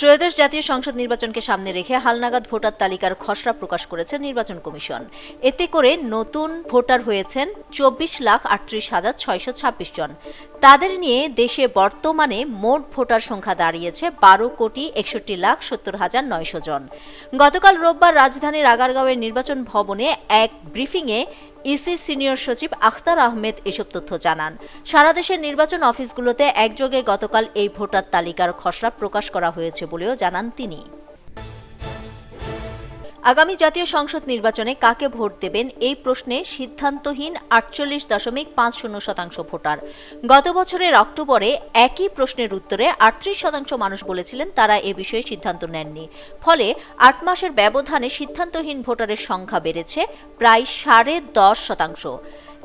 ত্রয়োদশ জাতীয় সংসদ নির্বাচনকে সামনে রেখে হালনাগাদ ভোটার তালিকার খসড়া প্রকাশ করেছে নির্বাচন কমিশন। এতে করে নতুন ভোটার হয়েছেন চব্বিশ লাখ আটত্রিশ হাজার ছয়শো ছাব্বিশ জন। তাদের নিয়ে দেশে বর্তমানে মোট ভোটার সংখ্যা দাঁড়িয়েছে বারো কোটি একষট্টি লাখ সত্তর হাজার নয়শো জন। গতকাল রোববার রাজধানীর আগারগাঁওয়ের নির্বাচন ভবনে এক ব্রিফিংয়ে ইসি সিনিয়র সচিব আখতার আহমেদ এসব তথ্য জানান। সারা দেশের নির্বাচন অফিসগুলোতে একযোগে গতকাল এই ভোটার তালিকার খসড়া প্রকাশ করা হয়েছে বলেও জানান তিনি। আগামী জাতীয় সংসদ নির্বাচনে কাকে ভোট দেবেন এই প্রশ্নে সিদ্ধান্তহীন আটচল্লিশ দশমিক পাঁচ শূন্য শতাংশ ভোটার। গত বছরের অক্টোবরে একই প্রশ্নের উত্তরে আটত্রিশ শতাংশ মানুষ বলেছিলেন তারা এ বিষয়ে সিদ্ধান্ত নেননি। ফলে আট মাসের ব্যবধানে সিদ্ধান্তহীন ভোটারের সংখ্যা বেড়েছে প্রায় সাড়ে দশ শতাংশ।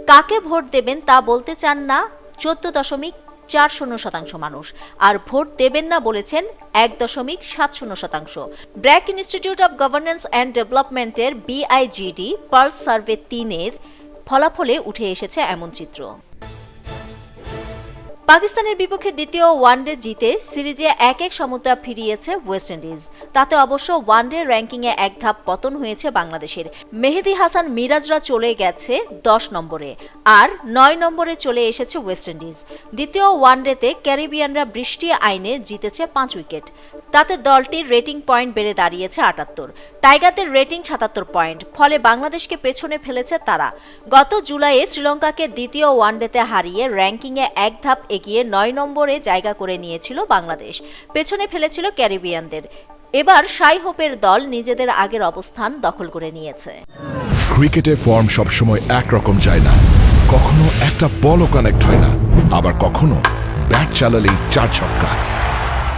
কাকে ভোট দেবেন তা বলতে চান না? চোদ্দ দশমিক চার শূন্য শতাংশ মানুষ। আর ভোট দেবেন না বলেছেন এক দশমিক সাত শূন্য শতাংশ। BRAC institute of governance and ডেভেলপমেন্টের বিআইজিডি পার্স সার্ভে তিনের ফলাফলে উঠে এসেছে এমন চিত্র। পাকিস্তানের বিপক্ষে দ্বিতীয় ওয়ানডে জিতে সিরিজে এক এক সমতা ফিরিয়েছে ওয়েস্ট ইন্ডিজ। তাতে অবশ্য ওয়ানডে র্যাঙ্কিংয়ে এক ধাপ পতন হয়েছে বাংলাদেশের। মেহেদি হাসান মিরাজরা চলে গেছে দশ নম্বরে, আর নয় নম্বরে চলে এসেছে ওয়েস্ট ইন্ডিজ। দ্বিতীয় ওয়ানডেতে ক্যারিবিয়ানরা বৃষ্টি আইনে জিতেছে পাঁচ উইকেট। তাতে দলটির রেটিং পয়েন্ট বেড়ে দাঁড়িয়েছে আটাত্তর। টাইগারদের রেটিং সাতাত্তর পয়েন্ট। ফলে বাংলাদেশকে পেছনে ফেলেছে তারা। গত জুলাইয়ে শ্রীলঙ্কাকে দ্বিতীয় ওয়ানডেতে হারিয়ে র্যাঙ্কিংয়ে এক ধাপ এগিয়ে নয় নম্বরে জায়গা করে নিয়েছিল বাংলাদেশ। পেছনে ফেলেছিল ক্যারিবিয়ানদের। এবার সাই হোপের দল নিজেদের আগের অবস্থান দখল করে নিয়েছে। ক্রিকেটে ফর্ম সবসময় একরকম যায় না। কখনো একটা বলও কানেক্ট হয় না। আবার কখনো ব্যাট চালালেই চার ছক্কা।